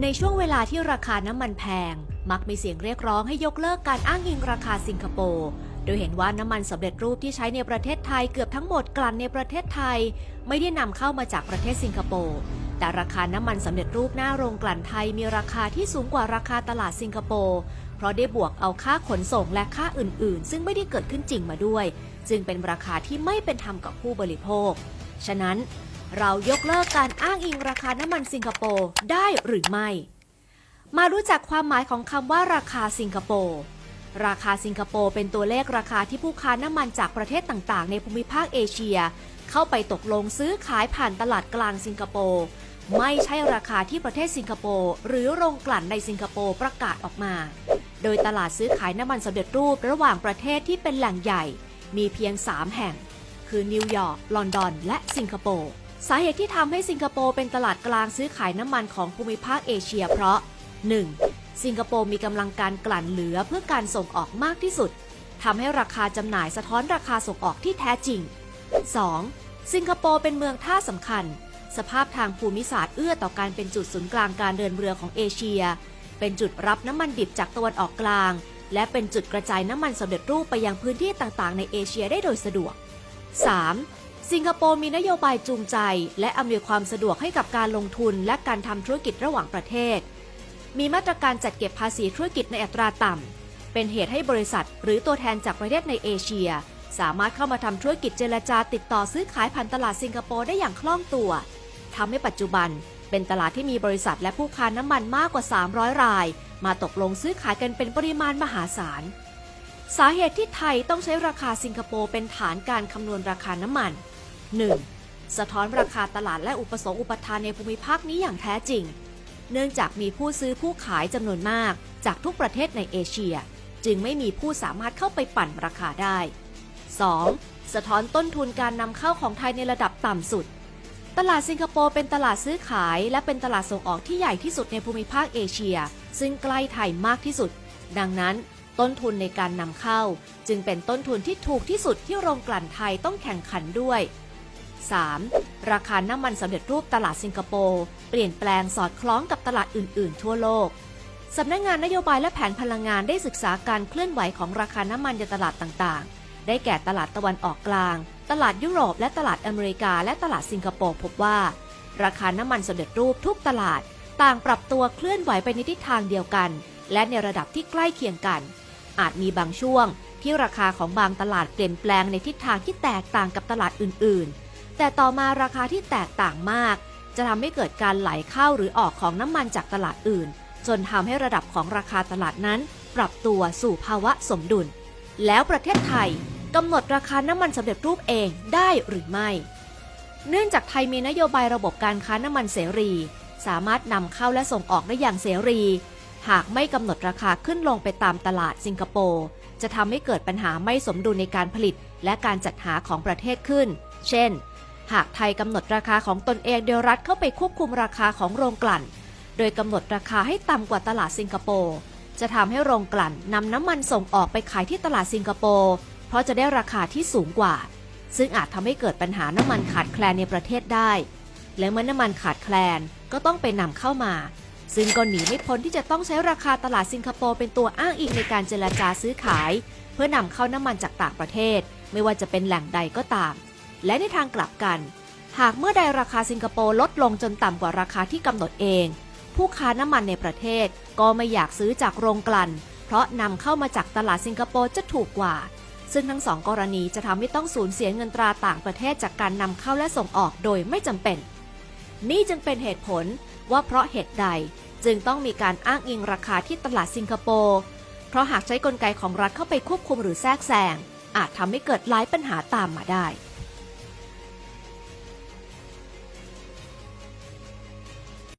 ในช่วงเวลาที่ราคาน้ำมันแพง มักมีเสียงเรียกร้องให้ยกเลิกการอ้างอิงราคาสิงคโปร์โดยเห็นว่าน้ำมันสำเร็จรูปที่ใช้ในประเทศไทยเกือบทั้งหมดกลั่นในประเทศไทย ไม่ได้นำเข้ามาจากประเทศสิงคโปร์แต่ราคาน้ำมันสำเร็จรูปหน้าโรงกลั่นไทยมีราคาที่สูงกว่าราคาตลาดสิงคโปร์เพราะได้บวกเอาค่าขนส่งและค่าอื่น ๆ ซึ่งไม่ได้เกิดขึ้นจริงมาด้วย จึงเป็นราคาที่ไม่เป็นธรรมกับผู้บริโภค ฉะนั้น เรายกเลิกการอ้างอิงราคาน้ำมันสิงคโปร์ได้หรือไม่ มารู้จักความหมายของคำว่าราคาสิงคโปร์ราคาสิงคโปร์เป็นตัวเลขราคาที่ผู้ค้าน้ำมันจากประเทศต่างๆ ในภูมิภาคเอเชีย เข้าไปตกลงซื้อขายผ่านตลาดกลางสิงคโปร์ไม่ใช่ราคาที่ประเทศสิงคโปร์หรือโรงกลั่นในสิงคโปร์ประกาศออกมา โดยตลาดซื้อขายน้ำมันสำเร็จรูประหว่างประเทศที่เป็นแหล่งใหญ่ มีเพียง 3 แห่ง คือนิวยอร์ก ลอนดอน และสิงคโปร์ สาเหตุที่ทำให้สิงคโปร์เป็นตลาดกลางซื้อขายน้ำมันของภูมิภาคเอเชียเพราะ 1. สิงคโปร์มีกำลังการกลั่นเหลือเพื่อการส่งออกมากที่สุดทำให้ราคาจำหน่ายสะท้อนราคาส่งออกที่แท้จริง 2. สิงคโปร์เป็นเมืองท่าสำคัญ สภาพทางภูมิศาสตร์เอื้อต่อการเป็นจุดศูนย์กลางการเดินเรือของเอเชีย เป็นจุดรับน้ำมันดิบจากตะวันออกกลาง และเป็นจุดกระจายน้ำมันสำเร็จรูปไปยังพื้นที่ต่างๆ ในเอเชียได้โดยสะดวก 3. สิงคโปร์มีนโยบายจูงใจ และอำนวยความสะดวกให้กับการลงทุนและการทำธุรกิจระหว่างประเทศ มีมาตรการจัดเก็บภาษีธุรกิจในอัตราต่ำ เป็นเหตุให้บริษัท หรือตัวแทนจากประเทศในเอเชีย สามารถเข้ามาทำธุรกิจเจรจาติดต่อซื้อขายผ่านตลาดสิงคโปร์ได้อย่างคล่องตัวทำให้ปัจจุบัน เป็นตลาดที่มีบริษัทและผู้ค้าน้ำมันมากกว่า 300 ราย มาตกลงซื้อขายกันเป็นปริมาณมหาศาล สาเหตุที่ไทยต้องใช้ราคาสิงคโปร์เป็นฐานการคำนวณราคาน้ำมัน 1. สะท้อนราคาตลาดและอุปสงค์อุปทานในภูมิภาคนี้อย่างแท้จริง เนื่องจากมีผู้ซื้อผู้ขายจำนวนมาก จากทุกประเทศในเอเชีย จึงไม่มีผู้สามารถเข้าไปปั่นราคาได้ 2. สะท้อนต้นทุนการนำเข้าของไทยในระดับต่ำสุด ตลาดสิงคโปร์เป็นตลาดซื้อขาย และเป็นตลาดส่งออกที่ใหญ่ที่สุดในภูมิภาคเอเชีย ซึ่งใกล้ไทยมากที่สุด ดังนั้นต้นทุนในการนำเข้า จึงเป็นต้นทุนที่ถูกที่สุดที่โรงกลั่นไทยต้องแข่งขันด้วย 3. ราคาน้ำมันสำเร็จรูปตลาดสิงคโปร์เปลี่ยนแปลงสอดคล้องกับตลาดอื่น ๆ ทั่วโลกสำนักงงานนโยบายและแผนพลังงานได้ศึกษาการเคลื่อนไหวของราคาน้ำมันในตลาดต่างๆ ได้แก่ตลาดตะวันออกกลาง ตลาดยุโรป และตลาดอเมริกา และตลาดสิงคโปร์พบว่า ราคาน้ำมันสำเร็จรูปทุกตลาด ต่างปรับตัวเคลื่อนไหวไปในทิศทางเดียวกัน และในระดับที่ใกล้เคียงกัน อาจมีบางช่วงที่ราคาของบางตลาดเปลี่ยนแปลงในทิศทางที่แตกต่างกับตลาดอื่นๆ แต่ต่อมาราคาที่แตกต่างมาก จะทำให้เกิดการไหลเข้าหรือออกของน้ำมันจากตลาดอื่น จนทำให้ระดับของราคาตลาดนั้น ปรับตัวสู่ภาวะสมดุล แล้วประเทศไทยกำหนดราคาน้ำมันสำเร็จรูปเองได้หรือไม่ เนื่องจากไทยมีนโยบายระบบการค้าน้ำมันเสรี สามารถนำเข้าและส่งออกได้อย่างเสรี หากไม่กำหนดราคาขึ้นลงไปตามตลาดสิงคโปร์จะทำให้เกิดปัญหาไม่สมดุลในการผลิต และการจัดหาของประเทศขึ้น เช่น หากไทยกำหนดราคาของตนเองโดยรัฐเข้าไปควบคุมราคาของโรงกลั่น โดยกำหนดราคาให้ต่ำกว่าตลาดสิงคโปร์จะทำให้โรงกลั่นนำน้ำมันส่งออกไปขายที่ตลาดสิงคโปร์เพราะจะได้ราคาที่สูงกว่า ซึ่งอาจทำให้เกิดปัญหาน้ำมันขาดแคลนในประเทศได้ และเมื่อน้ำมันขาดแคลนก็ต้องไปนำเข้ามา ซึ่งก็หนีไม่พ้นที่จะต้องใช้ราคาตลาดสิงคโปร์เป็นตัวอ้างอิงในการเจรจาซื้อขาย เพื่อนำเข้าน้ำมันจากต่างประเทศ ไม่ว่าจะเป็นแหล่งใดก็ตาม และในทางกลับกัน หากเมื่อใดราคาสิงคโปร์ลดลงจนต่ำกว่าราคาที่กำหนดเอง ผู้ค้าน้ำมันในประเทศก็ไม่อยากซื้อจากโรงกลั่น เพราะนำเข้ามาจากตลาดสิงคโปร์จะถูกกว่า ซึ่งทั้งสองกรณีจะทำให้ต้องสูญเสียเงินตราต่างประเทศจากการนำเข้าและส่งออกโดยไม่จำเป็น นี่จึงเป็นเหตุผลว่าเพราะเหตุใดจึงต้องมีการอ้างอิงราคาที่ตลาดสิงคโปร์ เพราะหากใช้กลไกของรัฐเข้าไปควบคุมหรือแทรกแซงอาจทำให้เกิดหลายปัญหาตามมาได้